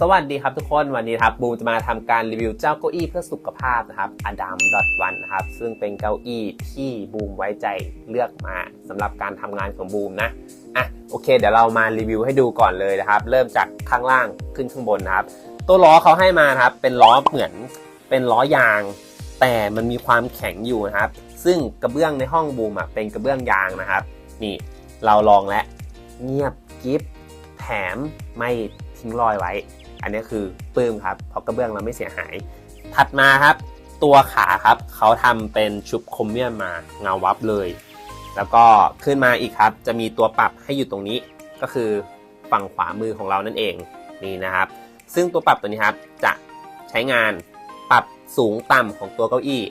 สวัสดีครับทุกคนวันนี้ครับบูมจะมาทำการรีวิวเจ้าเก้าอี้เพื่อสุขภาพนะครับอดัมดอทวันนะครับซึ่งเป็นเก้าอี้ที่บูมไว้ใจเลือกมาสำหรับการทำงานของบูมนะอะโอเค เดี๋ยวเรามารีวิวให้ดูก่อนเลยนะครับ เริ่มจากข้างล่างขึ้นข้างบนนะครับ ตัวล้อเขาให้มาครับ เป็นล้อเหมือนเป็นล้อยาง แต่มันมีความแข็งอยู่นะครับ ซึ่งกระเบื้องในห้องบูมอะเป็นกระเบื้องยางนะครับ นี่เราลองแล้วเงียบกิฟแถมไม่ ทิ้งรอยไว้ อันนี้คือปลื้มครับเพราะกระเบื้องเราไม่เสียหาย ถัดมาครับตัวขาครับเขาทำเป็นชุบคมเมียมมาเงาวับเลย แล้วก็ขึ้นมาอีกครับ จะมีตัวปรับให้อยู่ตรงนี้ก็คือฝั่งขวามือของเรานั่นเองนี่นะครับ ซึ่งตัวปรับตัวนี้ครับจะใช้งานปรับสูงต่ำของตัวเก้าอี้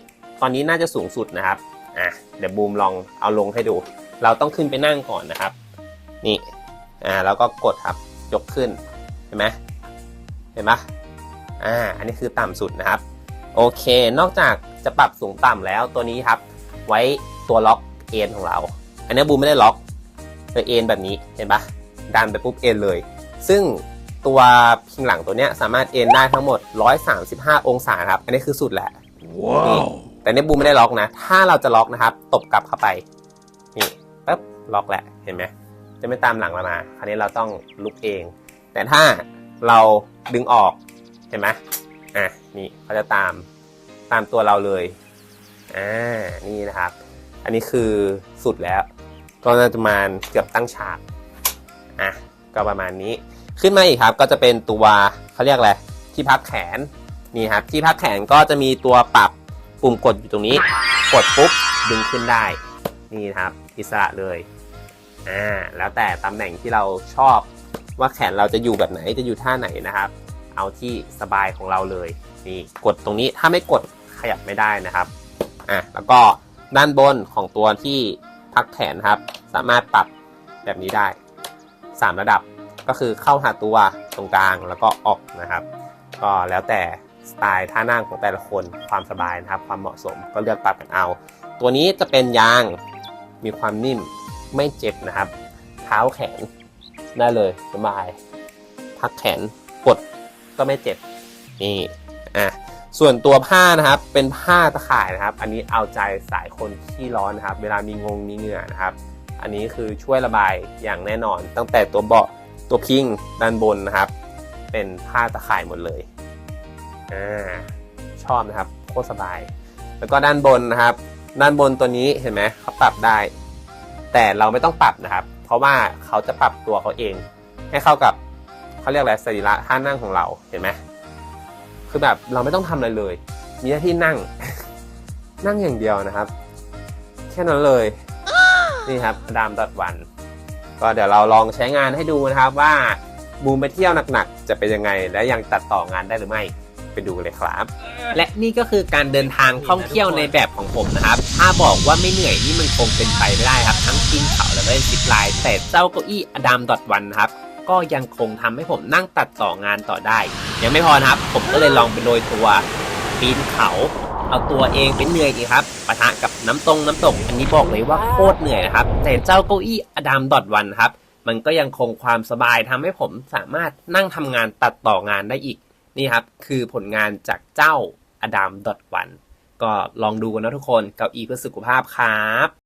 ตอนนี้น่าจะสูงสุดนะครับอะเดี๋ยวบูมลองเอาลงให้ดู เราต้องขึ้นไปนั่งก่อนนะครับ นี่อ่าแล้วก็กดครับยกขึ้น ห็นไหมเห็นปะอ่า อันนี้คือต่ำสุดนะครับ โอเค นอกจากจะปรับสูงต่ำแล้วตัวนี้ครับ ไว้ตัวล็อกเอ็นของเรา อันนี้บูมไม่ได้ล็อกเลยเอ็นแบบนี้เห็นปะดันไปปุ๊บเอ็นเลย ซึ่งตัวพิงหลังตัวเนี้ยสามารถเอ็นได้ทั้งหมด 135 องศาครับ อันนี้คือสุดแหละนี่แต่เนี่ยบูมไม่ได้ล็อกนะ ถ้าเราจะล็อกนะครับ ตบกลับเข้าไป นี่ปั๊บล็อกแหละ เห็นไหม จะไม่ตามหลังเรามา คราวนี้เราต้องลุกเอง แต่ถ้าเราดึงออกเห็นไหมอะนี่เขาจะตามตามตัวเราเลยอ่านี่นะครับ อันนี้คือสุดแล้ว ก็น่าจะประมาณเกือบตั้งฉากอะก็ประมาณนี้ขึ้นมาอีกครับก็จะเป็นตัวเขาเรียกอะไรที่พักแขนนี่ครับที่พักแขนก็จะมีตัวปรับปุ่มกดอยู่ตรงนี้ กดปุ๊บดึงขึ้นได้นี่ครับ อิสระเลยอ่าแล้วแต่ตำแหน่งที่เราชอบ ว่าแขนเราจะอยู่แบบไหนจะอยู่ท่าไหนนะครับ เอาที่สบายของเราเลยนี่กดตรงนี้ถ้าไม่กดขยับไม่ได้นะครับอะแล้วก็ด้านบนของตัวที่พักแขนครับ สามารถปรับแบบนี้ได้ 3 ระดับก็คือเข้าหาตัวตรงกลางแล้วก็ออกนะครับ ก็แล้วแต่สไตล์ท่านั่งของแต่ละคนความสบายนะครับ ความเหมาะสมก็เลือกปรับกันเอา ตัวนี้จะเป็นยางมีความนิ่มไม่เจ็บนะครับ เท้าแขน ได้เลยสบาย พักแขนกดก็ไม่เจ็บ นี่ อะ ส่วนตัวผ้านะครับ เป็นผ้าตะข่ายนะครับ อันนี้เอาใจสายคนที่ร้อนนะครับ เวลามีงงมีเหงื่อนะครับ อันนี้คือช่วยระบายอย่างแน่นอน ตั้งแต่ตัวเบาะตัวพิงด้านบนนะครับ เป็นผ้าตะข่ายหมดเลย อ่า ชอบนะครับ โคตรสบาย แล้วก็ด้านบนนะครับ ด้านบนตัวนี้เห็นไหมเขาปรับได้ แต่เราไม่ต้องปรับนะครับ ราะว่าเขาจะปรับตัวเขาเอง ให้เข้ากับเขาเรียกอะไรสรีระท่านั่งของเราเห็นไหมคือแบบเราไม่ต้องทำอะไรเลย มีหน้าที่นั่ง นั่งอย่างเดียวนะครับ แค่นั้นเลยนี่ครับดามตัดวัน ก็เดี๋ยวเราลองใช้งานให้ดูนะครับว่าบูมไปเที่ยวหนักๆจะเป็นยังไง และยังตัดต่องานได้หรือไม่ ไปดูเลยครับ และนี่ก็คือการเดินทางท่องเที่ยวในแบบของผมนะครับ ถ้าบอกว่าไม่เหนื่อยนี่มันคงเป็นไปไม่ได้ครับ ทั้งปีนเขาและก็ซิปไลน์แต่เจ้าเก้าอี้อดัมดอทวันครับก็ยังคงทำให้ผมนั่งตัดต่องานต่อได้ ยังไม่พอนะครับ ผมก็เลยลองไปโรยตัวปีนเขา เอาตัวเองเป็นเหนื่อยอีกครับปะทะกับน้ำตรงน้ำตก อันนี้บอกเลยว่าโคตรเหนื่อยนะครับ แต่เจ้าเก้าอี้อดัมดอทวันครับมันก็ยังคงความสบายทำให้ผมสามารถนั่งทำงานตัดต่องานได้อีก นี่ครับ คือผลงานจากเจ้าอดัมดอทวันก็ลองดูกันนะทุกคนเก้าอี้เพื่อสุขภาพครับ